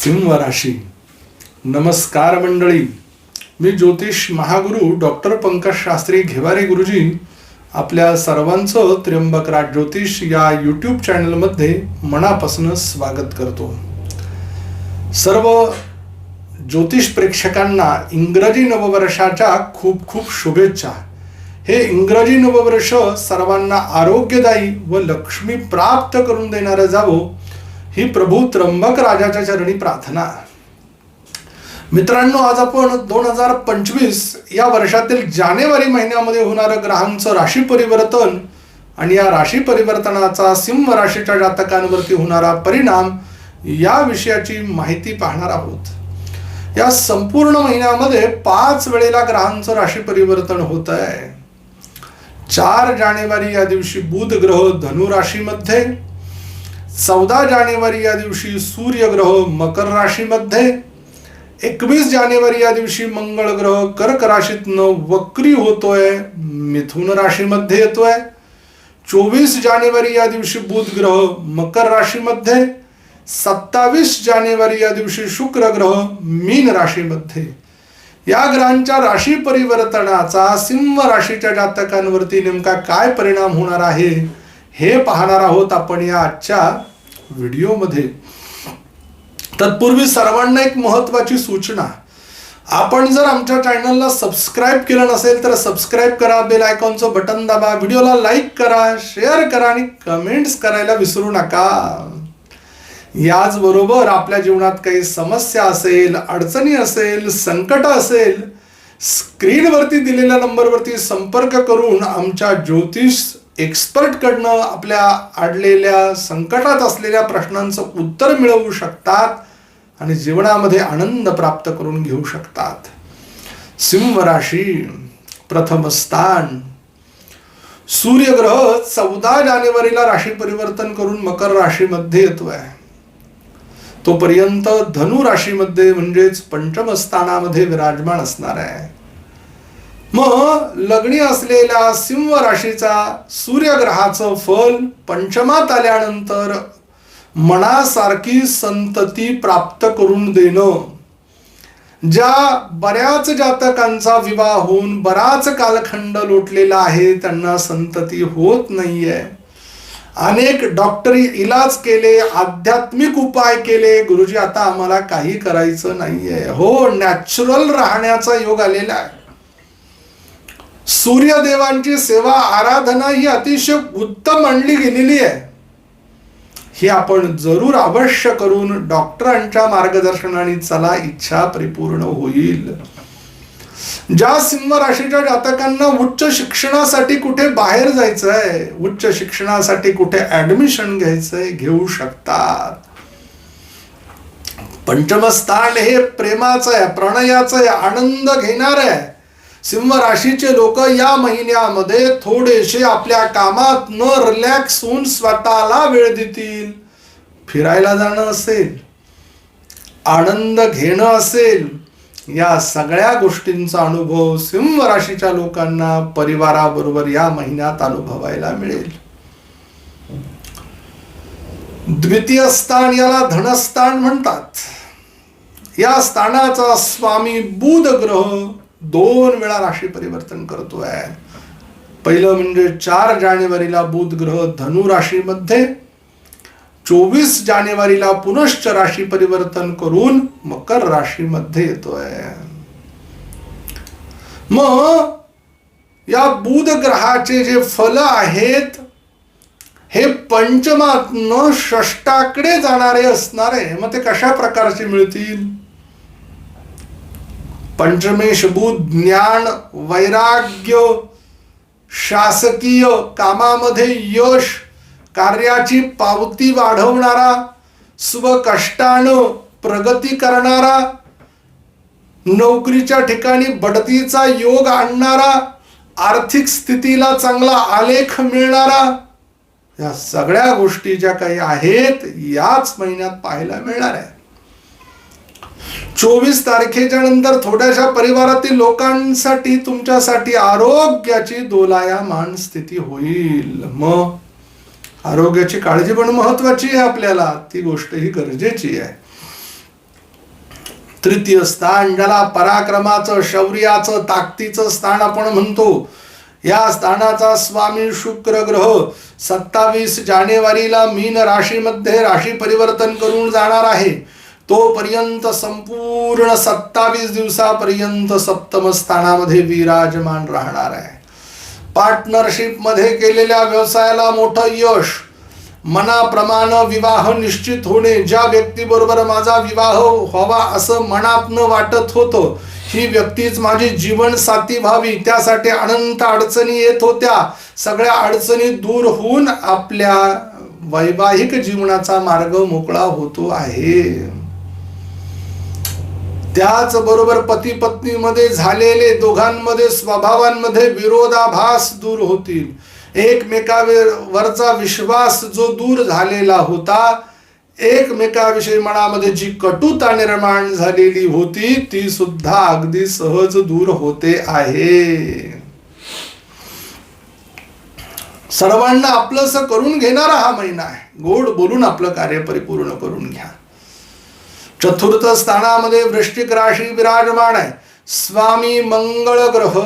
सिंह राशी नमस्कार मंडळी. मी ज्योतिष महागुरु डॉक्टर पंकज शास्त्री घेवारे गुरुजी आपल्या सर्वांचं त्र्यंबक राज ज्योतिष या यूट्यूब चॅनलमध्ये मनापासून स्वागत करतो. सर्व ज्योतिष प्रेक्षकांना इंग्रजी नववर्षाच्या खूप खूप शुभेच्छा. हे इंग्रजी नववर्ष सर्वांना आरोग्यदायी व लक्ष्मी प्राप्त करून देणारं जावं ही प्रभू त्र्यंबक राजाच्या चरणी प्रार्थना. मित्रांनो आज आपण दोन हजार पंचवीस या वर्षातील जानेवारी महिन्यामध्ये होणारं ग्रहांचं राशी परिवर्तन आणि या राशी परिवर्तनाचा सिंह राशीच्या जातकांवरती होणारा परिणाम या विषयाची माहिती पाहणार आहोत. या संपूर्ण महिन्यामध्ये पाच वेळेला ग्रहांचं राशी परिवर्तन होत आहे चार जानेवारी या दिवशी बुध ग्रह धनु राशीमध्ये चौदा जानेवारी या दिवशी सूर्यग्रह मकर राशीमध्ये एकवीस जानेवारी या दिवशी मंगळ ग्रह कर्क राशीतनं वक्री होतोय मिथुन राशीमध्ये येतोय. चोवीस जानेवारी या दिवशी बुध ग्रह मकर राशीमध्ये सत्तावीस जानेवारी या दिवशी शुक्र ग्रह मीन राशीमध्ये. या ग्रहांच्या राशी परिवर्तनाचा सिंह राशीच्या जातकांवरती नेमका काय परिणाम होणार आहे? हे पाहणार आहोत आपण या आजच्या व्हिडिओमध्ये. तत्पूर्वी सर्वांना एक महत्वाची सूचना. आपण जर आमच्या चॅनलला सबस्क्राईब केलं नसेल तर सबस्क्राईब करा बेल आयकॉनचं बटन दाबा व्हिडिओला लाईक करा शेअर करा आणि कमेंट्स करायला विसरू नका. याचबरोबर आपल्या जीवनात काही समस्या असेल अडचणी असेल संकट असेल स्क्रीनवरती दिलेल्या नंबरवरती संपर्क करून आमच्या ज्योतिष एक्सपर्टकडनं आपल्या अडलेल्या संकटात असलेल्या प्रश्नांचं उत्तर मिळवू शकतात आणि जीवनामध्ये आनंद प्राप्त करून घेऊ शकतात. सिंह राशी प्रथम स्थान. सूर्यग्रह चौदा जानेवारीला राशी परिवर्तन करून मकर राशीमध्ये येतोय. तोपर्यंत धनु राशीमध्ये म्हणजेच पंचम स्थानामध्ये विराजमान असणार आहे. मग लग्नी असलेल्या सिंह राशीचा सूर्यग्रहाचं फल पंचमात आल्यानंतर मनासारखी संतती प्राप्त करून देणं. ज्या बऱ्याच जातकांचा विवाह होऊन बराच कालखंड लोटलेला आहे त्यांना संतती होत नाहीये. अनेक डॉक्टरी इलाज केले आध्यात्मिक उपाय केले. गुरुजी आता आम्हाला काही करायचं नाहीये. हो नॅचरल राहण्याचा योग आलेला आहे. सूर्यदेवांची सेवा आराधना ही अतिशय उत्तम मानली गेलेली आहे. ही आपण जरूर अवश्य करून डॉक्टरांच्या मार्गदर्शनाने चला इच्छा परिपूर्ण होईल. ज्या सिंह राशीच्या जातकांना उच्च शिक्षणासाठी कुठे बाहेर जायचं आहे उच्च शिक्षणासाठी कुठे ऍडमिशन घ्यायचंय घेऊ शकतात. पंचमस्थान हे प्रेमाचं आहे प्रणयाचं आहे आनंद घेणार आहे. सिंह राशीचे लोक या महिन्यामध्ये थोडेसे आपल्या कामात न रिलॅक्स होऊन स्वतःला वेळ देतील. फिरायला जाणं असेल आनंद घेणं असेल या सगळ्या गोष्टींचा अनुभव सिंह राशीच्या लोकांना परिवाराबरोबर या महिन्यात अनुभवायला मिळेल. द्वितीय स्थान याला धनस्थान म्हणतात. या स्थानाचा स्वामी बुध ग्रह दोन वेळा राशी परिवर्तन करतोय. पहिलं म्हणजे चार जानेवारीला बुध ग्रह धनु राशीमध्ये चोवीस जानेवारीला पुनश्च राशी परिवर्तन करून मकर राशीमध्ये येतोय. मग या बुध ग्रहाचे जे फल आहेत हे पंचमातनं षष्टाकडे जाणारे असणारे मग ते कशा प्रकारचे मिळतील? पंचमेश बुध ज्ञान वैराग्य शासकीय कामामध्ये यश कार्याची पावती वाढवणारा स्वकष्टानं प्रगती करणारा नोकरीच्या ठिकाणी बढतीचा योग आणणारा आर्थिक स्थितीला चांगला आलेख मिळणारा या सगळ्या गोष्टी ज्या काही आहेत याच महिन्यात पाहायला मिळणार आहे. चोवीस तारखेच्या नंतर थोड्याशा परिवारातील लोकांसाठी तुमच्यासाठी आरोग्याची दोलायमान स्थिती होईल. मग आरोग्याची काळजी पण महत्वाची आहे आपल्याला. ती गोष्ट ही गरजेची आहे. तृतीय स्थान ज्याला पराक्रमाचं शौर्याचं ताकदीचं स्थान आपण म्हणतो. या स्थानाचा स्वामी शुक्र ग्रह सत्तावीस जानेवारीला मीन राशीमध्ये राशी परिवर्तन करून जाणार आहे. तोपर्यंत संपूर्ण सत्तावीस दिवसापर्यंत सप्तम स्थानामध्ये विराजमान राहणार आहे. पार्टनरशिपमध्ये केलेल्या व्यवसायाला मोठं यश मनाप्रमाणे विवाह निश्चित होणे ज्या व्यक्तीबरोबर माझा विवाह व्हावा असं मनातनं वाटत होतं ही व्यक्तीच माझी जीवन साथी व्हावी. त्यासाठी अनंत अडचणी येत होत्या. सगळ्या अडचणी दूर होऊन आपल्या वैवाहिक जीवनाचा मार्ग मोकळा होतो आहे. त्याचबरोबर पती पत्नीमध्ये झालेले दोघांमध्ये स्वभावांमध्ये विरोधाभास दूर होतील. एकमेकावरचा विश्वास जो दूर झालेला होता एकमेकाविषयी मनामध्ये जी कटुता निर्माण झालेली होती ती सुद्धा अगदी सहज दूर होते आहे. सर्वांना आपलंस करून घेणारा हा महिना आहे. गोड बोलून आपलं कार्य परिपूर्ण करून घ्या. चतुर्थ स्थानामध्ये वृश्चिक राशी विराजमान आहे. स्वामी मंगळ ग्रह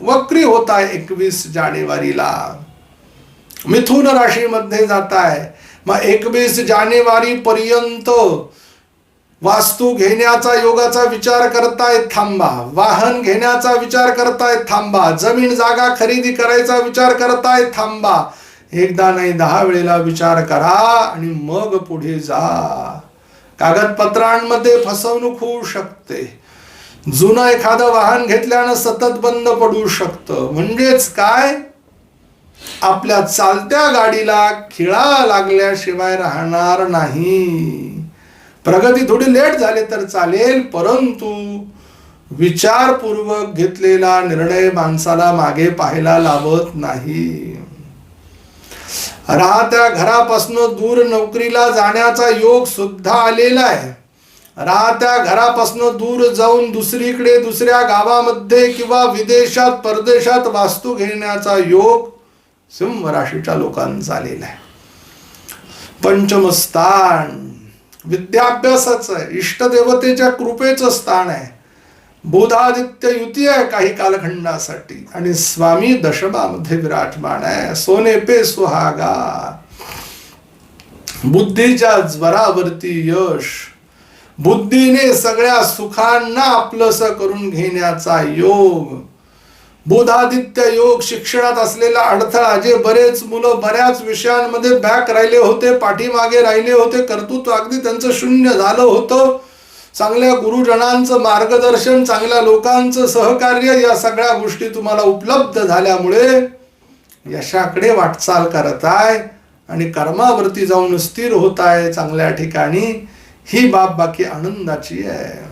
वक्री होत आहे एकवीस जानेवारीला. मिथुन राशीमध्ये जात आहे मग एकवीस जानेवारी पर्यंत वास्तू घेण्याचा योगाचा विचार करताय थांबा. वाहन घेण्याचा विचार करताय थांबा. जमीन जागा खरेदी करायचा विचार करताय थांबा. एकदा नाही दहा वेळेला विचार करा आणि मग पुढे जा. कागदपत्रांमध्ये फसवणूक होऊ शकते. जुनं एखादं वाहन घेतल्यानं सतत बंद पडू शकतं. म्हणजेच काय? आपल्या चालत्या गाडीला खिळा लागल्याशिवाय राहणार नाही. प्रगती थोडी लेट झाली तर चालेल परंतु विचारपूर्वक घेतलेला निर्णय माणसाला मागे पाहायला लावत नाही. राहत्या घरापासून दूर नोकरीला जाण्याचा योग सुद्धा आलेला आहे. राहत्या घरापासून दूर जाऊन दुसरीकडे दुसऱ्या गावामध्ये किंवा विदेशात परदेशात वास्तू घेण्याचा योग सिंह राशीच्या लोकांचा आलेला आहे. पंचमस्थान विद्याभ्यासाचं आहे. इष्टदेवतेच्या कृपेचं स्थान आहे. बोधादित्य युती आहे काही कालखंडासाठी. आणि स्वामी दशमामध्ये विराजमान आहे. सोने पे सुहागा. बुद्धीच्या ज्वरावरती यश. बुद्धीने सगळ्या सुखांना आपलंस करून घेण्याचा योग. बोधादित्य योग शिक्षणात असलेला अडथळा जे बरेच मुलं बऱ्याच विषयांमध्ये बॅक राहिले होते पाठीमागे राहिले होते कर्तृत्व अगदी त्यांचं शून्य झालं होतं. चांगल्या गुरुजनांचं मार्गदर्शन चांगल्या लोकांचं सहकार्य या सगळ्या गोष्टी तुम्हाला उपलब्ध झाल्यामुळे यशाकडे वाटचाल करत आहे आणि कर्मावरती जाऊन स्थिर होत आहे चांगल्या ठिकाणी. ही बाब बाकी आनंदाची आहे.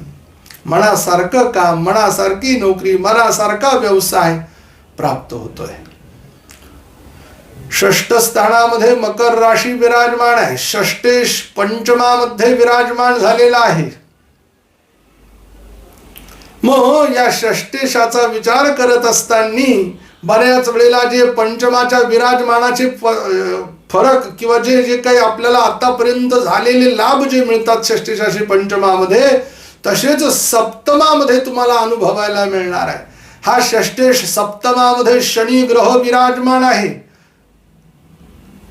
मनासारखं काम मनासारखी नोकरी मनासारखा व्यवसाय प्राप्त होतोय. षष्ठ स्थानामध्ये मकर राशी विराजमान आहे. षष्टेश पंचमामध्ये विराजमान झालेला आहे. मग या षष्टेशाचा विचार करत असताना बऱ्याच वेळेला जे पंचमाच्या विराजमानाचे फरक किंवा जे जे काही आपल्याला आतापर्यंत झालेले लाभ जे मिळतात षष्टेशाशी पंचमामध्ये तसेच सप्तमामध्ये तुम्हाला अनुभवायला मिळणार आहे. हा षष्टेश सप्तमामध्ये शनी ग्रह विराजमान आहे.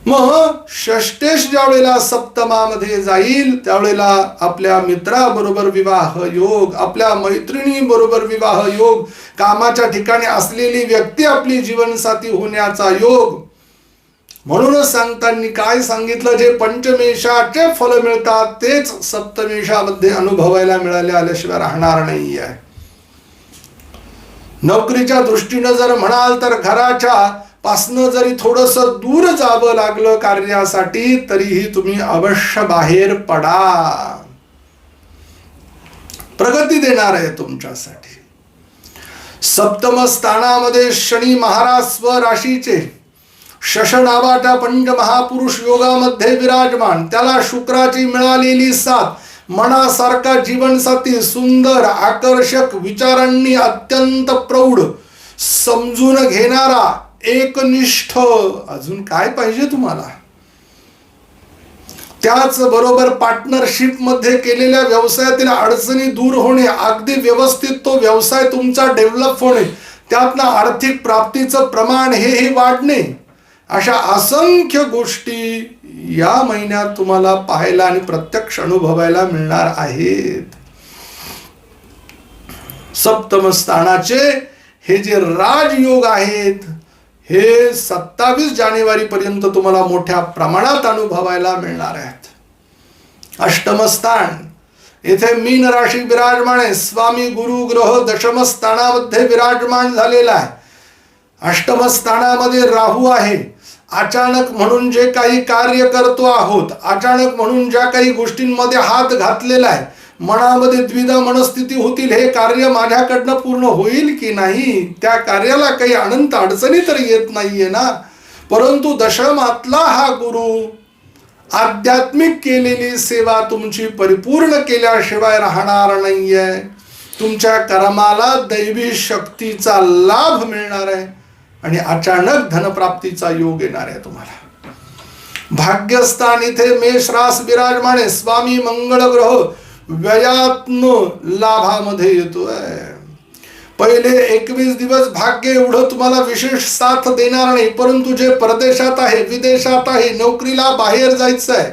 मग षष्टेश ज्या वेळेला सप्तमामध्ये जाईल त्यावेळेला आपल्या मित्राबरोबर विवाह योग आपल्या मैत्रिणी बरोबर विवाह योग कामाच्या ठिकाणी असलेली व्यक्ती आपली जीवनसाथी होण्याचा योग. म्हणूनच सांगताना काय सांगितलं? जे पंचमेशाचे फल मिळतात तेच सप्तमेशामध्ये अनुभवायला मिळाले आल्याशिवाय राहणार नाही आहे नोकरीच्या दृष्टीनं जर म्हणाल तर घराच्या पासनं जरी थोडस दूर जावं लागलं कार्यासाठी तरीही तुम्ही अवश्य बाहेर पडा. प्रगती देणार आहे तुमच्यासाठी. सप्तम स्थानामध्ये शनी महाराज स्वराशीचे शश नावाच्या पंचमहापुरुष योगामध्ये विराजमान त्याला शुक्राची मिळालेली साथ मनासारखा जीवनसाथी सुंदर आकर्षक विचारांनी अत्यंत प्रौढ समजून घेणारा एकनिष्ठ. अजून काय पाहिजे तुम्हाला? त्याच बरोबर पार्टनरशिपमध्ये केलेल्या व्यवसायातील अडचणी दूर होणे अगदी व्यवस्थित तो व्यवसाय तुमचा डेव्हलप होणे त्यातनं आर्थिक प्राप्तीचं प्रमाण हेही वाढणे अशा असंख्य गोष्टी या महिन्यात तुम्हाला पाहायला आणि प्रत्यक्ष अनुभवायला मिळणार आहेत. सप्तम स्थानाचे हे जे राजयोग आहेत हे सत्तावीस जानेवारी पर्यंत तुम्हाला मोठ्या प्रमाणात अनुभवायला मिळणार आहेत. अष्टम स्थान येथे मीन राशी विराजमान आहे स्वामी गुरु ग्रह दशमस्थानामध्ये विराजमान झालेला आहे. अष्टमस्थानामध्ये राहू आहे. अचानक म्हणून जे काही कार्य करतो आहोत अचानक म्हणून ज्या काही गोष्टींमध्ये हात घातलेला आहे मनामध्ये द्विधा मनस्थिती होतील हे कार्य माझ्याकडनं पूर्ण होईल की नाही? त्या कार्याला काही अनंत अडचणी तर येत नाहीये ना. परंतु दशमातला हा गुरु आध्यात्मिक केलेली सेवा तुमची परिपूर्ण केल्याशिवाय राहणार नाहीये. तुमच्या कर्माला दैवी शक्तीचा लाभ मिळणार आहे आणि अचानक धनप्राप्तीचा योग येणार आहे तुम्हाला. भाग्यस्थान इथे मेष रास विराजमान स्वामी मंगळ ग्रह व्ययात्म लाभामध्ये येतोय. पहिले एकवीस दिवस भाग्य एवढं तुम्हाला विशेष साथ देणार नाही परंतु जे परदेशात आहे विदेशात आहे नोकरीला बाहेर जायचं आहे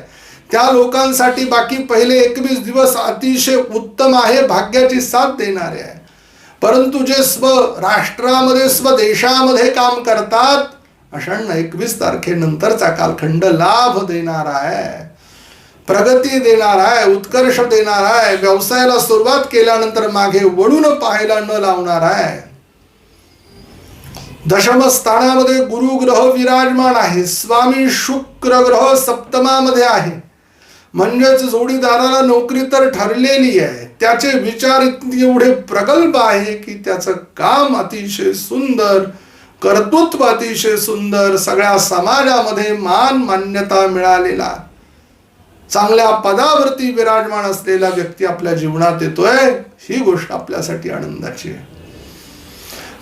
त्या लोकांसाठी बाकी पहिले एकवीस दिवस अतिशय उत्तम आहे भाग्याची साथ देणारे आहे. परंतु जे स्व राष्ट्रामध्ये स्वदेशामध्ये काम करतात अशांना एकवीस तारखेनंतरचा कालखंड लाभ देणार आहे. प्रगती देणार आहे उत्कर्ष देणार आहे व्यवसायाला सुरुवात केल्यानंतर मागे वळून पाहायला न लावणार आहे. दशम स्थानामध्ये गुरु ग्रह विराजमान आहे. स्वामी शुक्र ग्रह सप्तमामध्ये आहे. म्हणजेच जोडीदाराला नोकरी तर ठरलेली आहे. त्याचे विचार एवढे प्रगल्भ आहे की त्याचं काम अतिशय सुंदर कर्तृत्व अतिशय सुंदर सगळ्या समाजामध्ये मान मान्यता मिळालेला. चांगल्या पदावरती विराजमान असलेला व्यक्ती आपल्या जीवनात येतोय ही गोष्ट आपल्यासाठी आनंदाची आहे.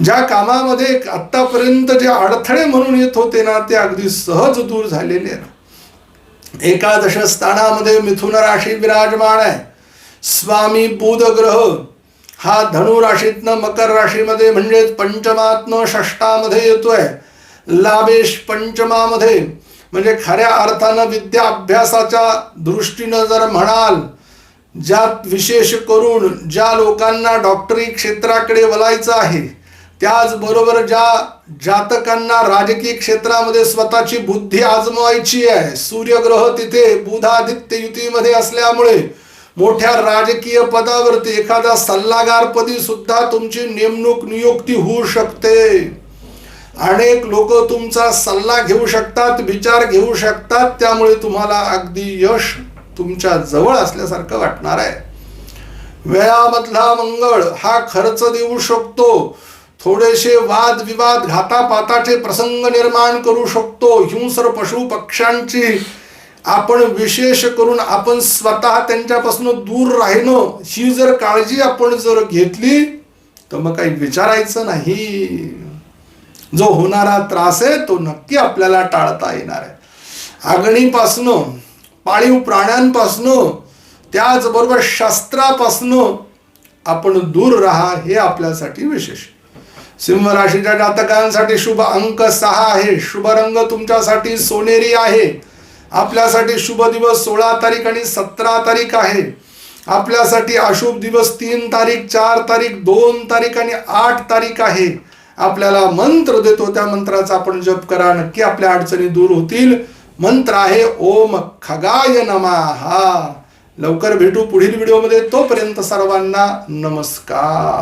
ज्या कामामध्ये आतापर्यंत जे अडथळे म्हणून येत होते ना ते अगदी सहज दूर झालेले आहेत. एकादश स्थानामध्ये मिथुन राशी विराजमान आहे. स्वामी बुध ग्रह हा धनु राशीतनं मकर राशीमध्ये म्हणजेच पंचमातनं षष्टामध्ये येतोय. लाभेश पंचमामध्ये म्हणजे खऱ्या अर्थानं विद्या अभ्यासाच्या दृष्टीनं जर म्हणाल ज्यात विशेष करून ज्या लोकांना डॉक्टरी क्षेत्राकडे वलायचं आहे त्याचबरोबर ज्या जातकांना राजकीय क्षेत्रामध्ये स्वतःची बुद्धी आजमावायची आहे सूर्यग्रह तिथे बुधादित्य युतीमध्ये असल्यामुळे मोठ्या राजकीय पदावरती एखाद्या सल्लागारपदी सुद्धा तुमची नेमणूक नियुक्ती होऊ शकते. अनेक लोक तुमचा सल्ला घेऊ शकतात विचार घेऊ शकतात त्यामुळे तुम्हाला अगदी यश तुमच्या जवळ असल्यासारखं वाटणार आहे. वेळामधला मंगळ हा खर्च देऊ शकतो. थोडेसे वाद विवाद घातापाताचे प्रसंग निर्माण करू शकतो. हिंसर पशु पक्ष्यांची आपण विशेष करून आपण स्वतः त्यांच्यापासून दूर राहिणं ही जर काळजी आपण जर घेतली तर मग काही विचारायचं नाही. जो होणारा त्रास आहे तो नक्की आपल्याला टाळता येणार आहे. आगणीपासनं पाळीव प्राण्यांपासनं त्याचबरोबर शस्त्रापासनं आपण दूर राहा हे आपल्यासाठी विशेष. सिंह राशीच्या जातकांसाठी शुभ अंक सहा आहे. शुभ रंग तुमच्यासाठी सोनेरी आहे. आपल्यासाठी शुभ दिवस सोळा तारीख आणि सतरा तारीख आहे. आपल्यासाठी अशुभ दिवस तीन तारीख चार तारीख दोन तारीख आणि आठ तारीख आहे. आपल्याला मंत्र देतो त्या मंत्राचा आपण जप करा. नक्की आपल्या अडचणी दूर होतील. मंत्र आहे ओम खगाय नमः. लवकर भेटू पुढील व्हिडिओमध्ये. तोपर्यंत सर्वांना नमस्कार.